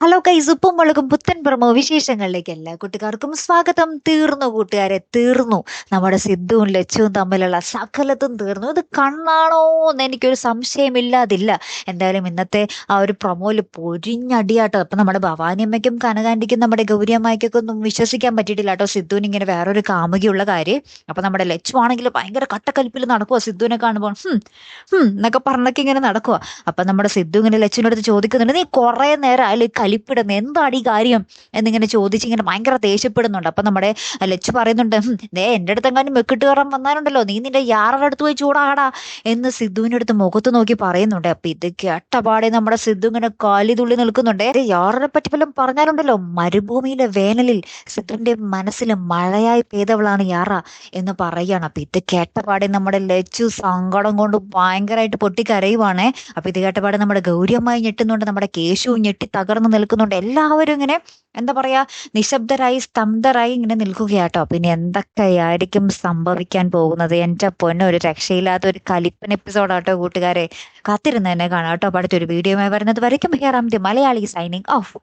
Hello കൈസ് ഉപ്പും മുളകും പുത്തൻ പ്രമോ വിശേഷങ്ങളിലേക്ക് എല്ലാ കൂട്ടുകാർക്കും സ്വാഗതം. തീർന്നു കൂട്ടുകാരെ തീർന്നു. നമ്മുടെ സിദ്ധുവും ലച്ചുവും തമ്മിലുള്ള സകലത്തും തീർന്നു. ഇത് കണ്ണാണോ എന്ന് എനിക്കൊരു സംശയമില്ലാതില്ല എന്തായാലും ഇന്നത്തെ ആ ഒരു പ്രൊമോയിൽ പൊരിഞ്ഞടിയാട്ടോ. അപ്പൊ നമ്മുടെ ഭവാനി ഭവാനിയമ്മയ്ക്കും കനകാന്റിക്കും നമ്മുടെ ഗൗരിയമ്മയ്ക്കൊക്കെ ഒന്നും വിശ്വസിക്കാൻ പറ്റിയിട്ടില്ല കേട്ടോ. സിദ്ധുവിന് ഇങ്ങനെ വേറൊരു കാമുകിയുള്ള കാര്യം. അപ്പൊ നമ്മുടെ ലച്ചു ആണെങ്കിൽ ഭയങ്കര കട്ടക്കലിപ്പിൽ നടക്കുക സിദ്ധുവിനെ കാണുമ്പോൾ. ഹും ഹും എന്നൊക്കെ പറഞ്ഞൊക്കെ ഇങ്ങനെ നടക്കുക അപ്പൊ നമ്മുടെ സിദ്ധു ഇങ്ങനെ ലച്ചുവിന്റെ ചോദിക്കുന്നുണ്ട് നീ കുറേ നേരം അതിൽ കലിപ്പിടുന്നത് എന്താണ് ഈ കാര്യം? എന്നിങ്ങനെ ചോദിച്ച് ഇങ്ങനെ ഭയങ്കര ദേഷ്യപ്പെടുന്നുണ്ട്. അപ്പൊ നമ്മുടെ ലച്ചു പറയുന്നുണ്ട് ദേ എന്റെ അടുത്ത് എങ്ങാനും മെക്കിട്ട് കയറാൻ വന്നാലുണ്ടല്ലോ നീ നിന്റെ യാറുടെ അടുത്ത് പോയി ചൂടാടാ. എന്ന് സിദ്ധുവിന്റെ അടുത്ത് മുഖത്ത് നോക്കി പറയുന്നുണ്ട്. അപ്പൊ ഇത് കേട്ടപാടെ നമ്മുടെ സിദ്ധു ഇങ്ങനെ കാലി തുള്ളി നിൽക്കുന്നുണ്ട്. "ദേ, യാറിനെ പറ്റി വല്ലതും പറഞ്ഞാലുണ്ടല്ലോ മരുഭൂമിയിലെ വേനലിൽ സിദ്ധുവിന്റെ മനസ്സിൽ മഴയായി പെയ്തവളാണ് യാറ എന്ന് പറയുകയാണ്. അപ്പൊ ഇത് കേട്ടപാടെ നമ്മുടെ ലച്ചു സങ്കടം കൊണ്ട് ഭയങ്കരമായിട്ട് പൊട്ടിക്കരയുവാണേ. അപ്പൊ ഇത് കേട്ടപാടെ നമ്മുടെ ഗൗരിയമ്മായി ഞെട്ടുന്നുണ്ട് നമ്മുടെ കേശു ഞെട്ടി തകർന്ന് നിൽക്കുന്നുണ്ട്. എല്ലാവരും ഇങ്ങനെ എന്താ പറയാ നിശബ്ദരായി സ്തംഭരായി ഇങ്ങനെ നിൽക്കുകയാട്ടോ. പിന്നെ എന്തൊക്കെയായിരിക്കും സംഭവിക്കാൻ പോകുന്നത്? എന്റെ പൊന്നെ ഒരു രക്ഷയില്ലാത്ത ഒരു കലിപ്പൻ എപ്പിസോഡാട്ടോ കൂട്ടുകാരെ. കാത്തിരുന്ന് തന്നെ കാണാം കേട്ടോ. അടുത്തൊരു വീഡിയോയുമായി വരുന്നത് വരയ്ക്കും. Here am the Malayali signing off.